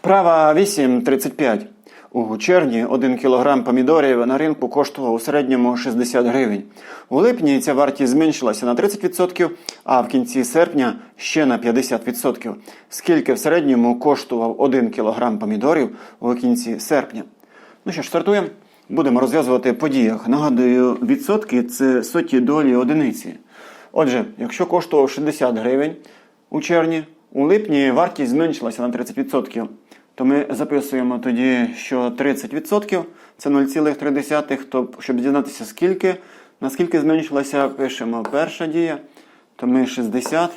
Вправа 8.35. У червні 1 кг помідорів на ринку коштував у середньому 60 гривень. У липні ця вартість зменшилася на 30%, а в кінці серпня ще на 50%. Скільки в середньому коштував 1 кг помідорів у кінці серпня? Ну що ж, стартуємо. Будемо розв'язувати по діях. Нагадую, відсотки це соті долі одиниці. Отже, якщо коштував 60 гривень у червні, у липні вартість зменшилася на 30%. То ми записуємо тоді, що 30% це 0,3. То, щоб дізнатися скільки, наскільки зменшилася, пишемо перша дія, то ми 60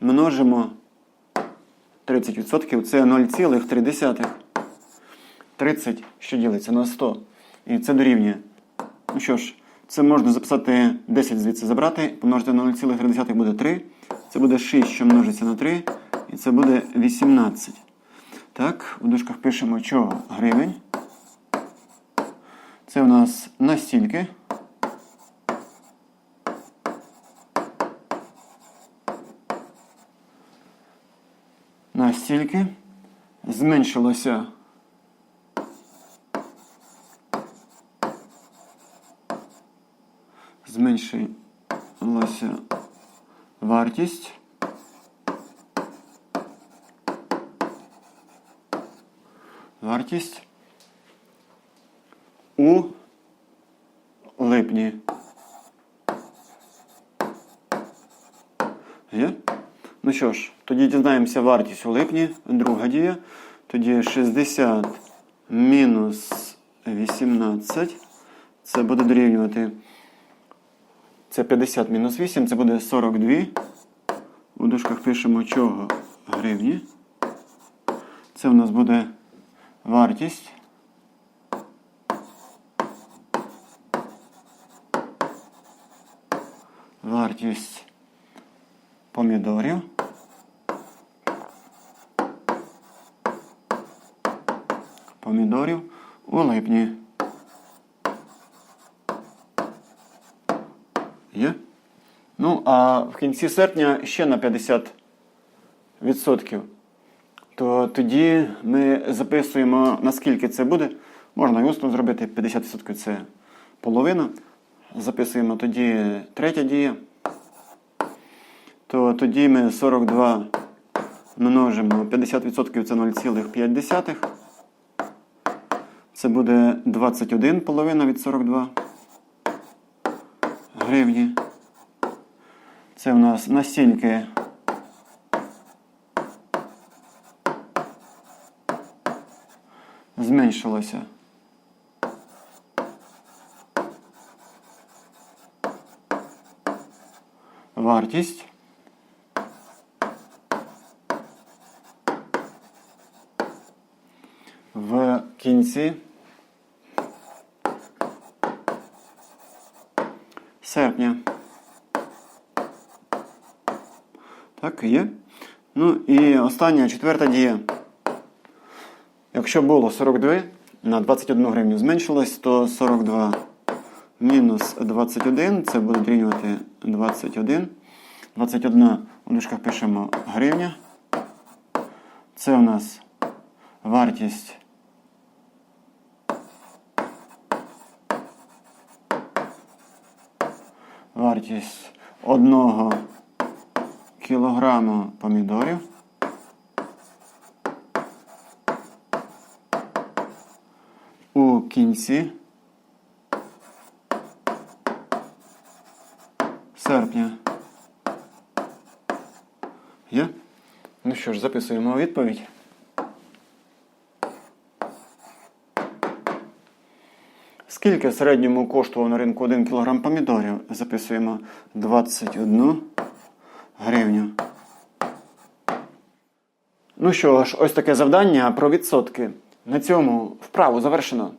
множимо 30%, це 0,3. 30, що ділиться на 100. І це дорівнює. Ну що ж, це можна записати 10 звідси забрати, помножити на 0,3 буде 3. Це буде 6, що множиться на 3. І це буде 18. Так, у дужках пишемо чого? Гривень. Це у нас настільки. Настільки зменшилося зменшилася вартість. Вартість у липні. Є? Ну що ж, тоді дізнаємося вартість у липні. Друга дія. Тоді 60 мінус 18. Це буде дорівнювати. Це 50 мінус 8, це буде 42. У дужках пишемо чого гривні. Це у нас буде вартість. Вартість помідорів. Помідорів у липні. Є? Ну, а в кінці серпня ще на 50%. То тоді ми записуємо, наскільки це буде. Можна і зробити 50% це половина. Записуємо тоді третя дія. То тоді ми 42 множимо 50% це 0,5. Це буде 21 половина від 42 гривні. Це в нас настільки зменшилося. Вартість. В кінці серпня. Так, є. Ну і остання четверта дія. Якщо було 42, на 21 гривню зменшилось, то 42 мінус 21, це буде дорівнювати 21. 21 у дужках пишемо гривня. Це у нас вартість. Вартість одного кілограму помідорів. У кінці серпня. Є? Ну що ж, записуємо відповідь. Скільки в середньому коштував на ринку 1 кг помідорів? Записуємо 21 гривню. Ну що ж, ось таке завдання про відсотки. На цьому вправу завершено.